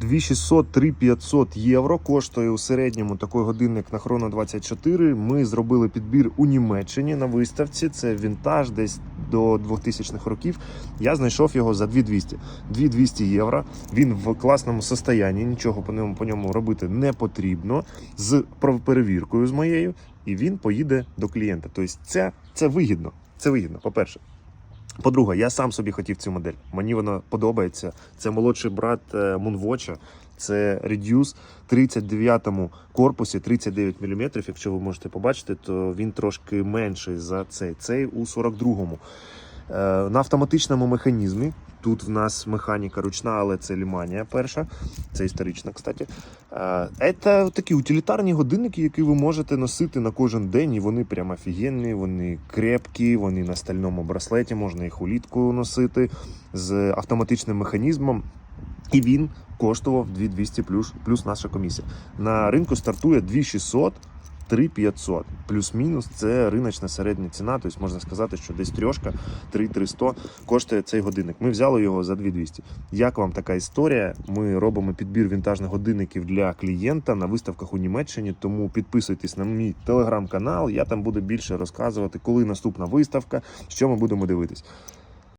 2600 3500 євро коштує у середньому такий годинник на Chrono 24. Ми зробили підбір у Німеччині на виставці. Це вінтаж десь до 2000-х років. Я знайшов його за 2200. 2200 євро. Він в класному состоянні, нічого по ньому, по ньому робити не потрібно. З перевіркою з моєю, і він поїде до клієнта. Тобто, це, це вигідно. Це вигідно, по-перше. По-друге, я сам собі хотів цю модель. Мені вона подобається. Це молодший брат Мунвоча. Moonwatch. Це Reduce 39-му корпусі 39 мм. Якщо ви можете побачити, то він трошки менший за цей. Цей у 42-му. Е, На автоматичному механізмі. Тут в нас механіка ручна, але це ліманія перша. Це історична, кстати. Е, Це такі утилітарні годинники, які ви можете носити на кожен день, і вони прям офігенні, вони крепкі, вони на стальному браслеті, можна їх улітку носити з автоматичним механізмом. І він коштував 2200 плюс, плюс наша комісія. На ринку стартує 2600 3500. Плюс-мінус це риночна середня ціна. Тобто можна сказати, що десь трьошка 3300 коштує цей годинник. Ми взяли його за 2200. Як вам така історія? Ми робимо підбір вінтажних годинників для клієнта на виставках у Німеччині. Тому підписуйтесь на мій телеграм-канал. Я там буду більше розказувати, коли наступна виставка, що ми будемо дивитись.